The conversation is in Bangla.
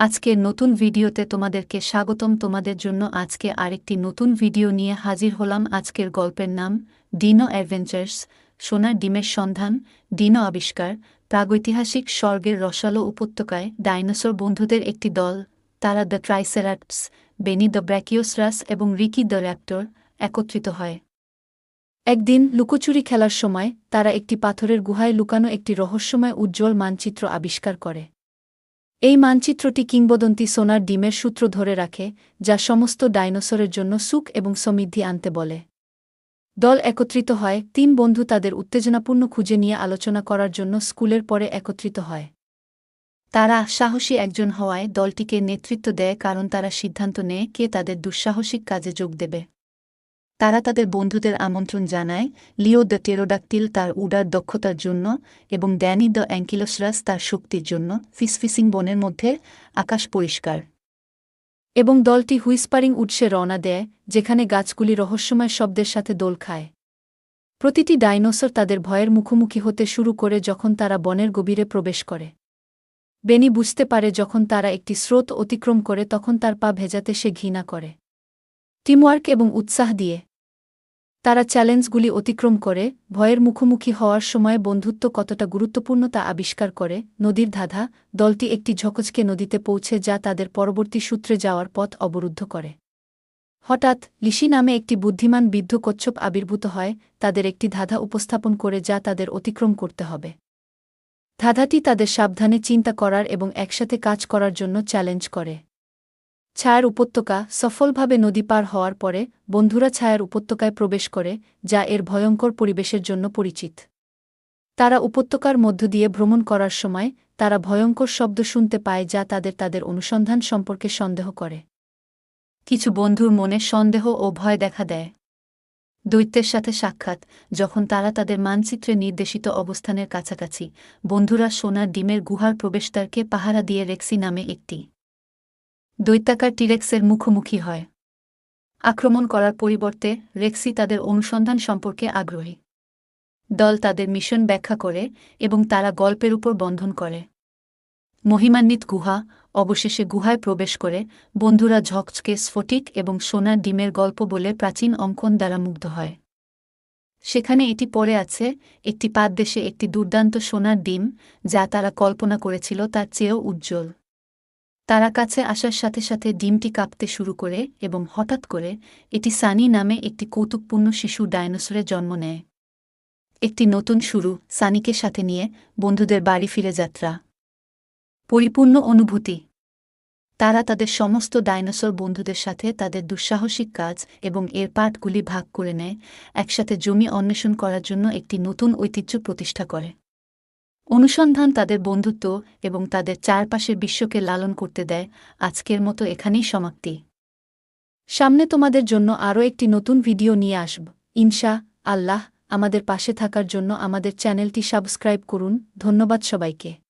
আজকের নতুন ভিডিওতে তোমাদেরকে স্বাগতম। তোমাদের জন্য আজকে আরেকটি নতুন ভিডিও নিয়ে হাজির হলাম। আজকের গল্পের নাম ডিনো অ্যাডভেঞ্চার্স সোনার ডিমের সন্ধান, ডিনো আবিষ্কার, প্রাগৈতিহাসিক স্বর্গের রসালো উপত্যকায় ডাইনোসর বন্ধুদের একটি দল, তারা the Triceratops, Benny the Brachiosaurus এবং রিকি দ্য র্যাপ্টর একত্রিত হয়। একদিন লুকোচুরি খেলার সময় তারা একটি পাথরের গুহায় লুকানো একটি রহস্যময় উজ্জ্বল মানচিত্র আবিষ্কার করে। এই মানচিত্রটি কিংবদন্তি সোনার ডিমের সূত্র ধরে রাখে, যা সমস্ত ডাইনোসরের জন্য সুখ এবং সমৃদ্ধি আনতে বলে। দল একত্রিত হয়, তিন বন্ধু তাদের উত্তেজনাপূর্ণ খুঁজে নিয়ে আলোচনা করার জন্য স্কুলের পরে একত্রিত হয়। তারা সাহসী একজন হওয়ায় দলটিকে নেতৃত্ব দেয় কারণ তারা সিদ্ধান্ত নেয় কে তাদের দুঃসাহসিক কাজে যোগ দেবে। তারা তাদের বন্ধুদের আমন্ত্রণ জানায়, লিও দ্য টেরোডাক্টিল তার উডার দক্ষতার জন্য এবং ড্যানি দ্য অ্যাঙ্কিলোসরাস তার শক্তির জন্য ফিসফিসিং বনের মধ্যে আকাশ পরিষ্কার। এবং দলটি হুইসপারিং উৎসে রওনা দেয়, যেখানে গাছগুলি রহস্যময় শব্দের সাথে দোল খায়। প্রতিটি ডাইনোসর তাদের ভয়ের মুখোমুখি হতে শুরু করে যখন তারা বনের গভীরে প্রবেশ করে। বেনি বুঝতে পারে যখন তারা একটি স্রোত অতিক্রম করে, তখন তার পা ভেজাতে সে ঘৃণা করে। টিমওয়ার্ক এবং উৎসাহ দিয়ে তারা চ্যালেঞ্জগুলি অতিক্রম করে, ভয়ের মুখোমুখি হওয়ার সময় বন্ধুত্ব কতটা গুরুত্বপূর্ণ তা আবিষ্কার করে। নদীর ধাঁধা, দলটি একটি ঝকচকে নদীতে পৌঁছে যা তাদের পরবর্তী সূত্রে যাওয়ার পথ অবরুদ্ধ করে। হঠাৎ, লিসি নামে একটি বুদ্ধিমান বৃদ্ধ কচ্ছপ আবির্ভূত হয়, তাদের একটি ধাঁধা উপস্থাপন করে যা তাদের অতিক্রম করতে হবে। ধাঁধাটি তাদের সাবধানে চিন্তা করার এবং একসাথে কাজ করার জন্য চ্যালেঞ্জ করে। ছায়ার উপত্যকা সফলভাবে নদী পার হওয়ার পরে বন্ধুরা ছায়ার উপত্যকায় প্রবেশ করে, যা এর ভয়ঙ্কর পরিবেশের জন্য পরিচিত। তারা উপত্যকার মধ্য দিয়ে ভ্রমণ করার সময় তারা ভয়ঙ্কর শব্দ শুনতে পায় যা তাদের তাদের অনুসন্ধান সম্পর্কে সন্দেহ করে। কিছু বন্ধুর মনে সন্দেহ ও ভয় দেখা দেয়। দৈত্যের সাথে সাক্ষাৎ, যখন তারা তাদের মানচিত্রে নির্দেশিত অবস্থানের কাছাকাছি, বন্ধুরা সোনার ডিমের গুহার প্রবেশদ্বারকে পাহারা দিয়ে রেক্সি নামে একটি দৈত্যাকার টিরেক্সের মুখোমুখি হয়। আক্রমণ করার পরিবর্তে রেক্সি তাদের অনুসন্ধান সম্পর্কে আগ্রহী। দল তাদের মিশন ব্যাখ্যা করে এবং তারা গল্পের উপর বন্ধন করে। মহিমান্বিত গুহা অবশেষে গুহায় প্রবেশ করে বন্ধুরা ঝকঝকে স্ফটিক এবং সোনার ডিমের গল্প বলে প্রাচীন অঙ্কন দ্বারা মুগ্ধ হয়। সেখানে এটি পড়ে আছে, একটি পাদদেশে একটি দুর্দান্ত সোনার ডিম যা তারা কল্পনা করেছিল তার চেয়েও উজ্জ্বল। তারা কাছে আসার সাথে সাথে ডিমটি কাঁপতে শুরু করে এবং হঠাৎ করে এটি সানি নামে একটি কৌতুকপূর্ণ শিশু ডাইনোসরের জন্ম নেয়। একটি নতুন শুরু সানিকে সাথে নিয়ে বন্ধুদের বাড়ি ফিরে যাত্রা। পরিপূর্ণ অনুভূতি। তারা তাদের সমস্ত ডাইনোসর বন্ধুদের সাথে তাদের দুঃসাহসিক কাজ এবং এর পাঠগুলি ভাগ করে নেয়, একসাথে জমি অন্বেষণ করার জন্য একটি নতুন ঐতিহ্য প্রতিষ্ঠা করে। অনুসন্ধান তাদের বন্ধুত্ব এবং তাদের চারপাশের বিশ্বকে লালন করতে দেয় আজকের মতো এখানেই সমাপ্তি। সামনে তোমাদের জন্য আরও একটি নতুন ভিডিও নিয়ে আসব। ইনশা আল্লাহ আমাদের পাশে থাকার জন্য আমাদের চ্যানেলটি সাবস্ক্রাইব করুন। ধন্যবাদ সবাইকে।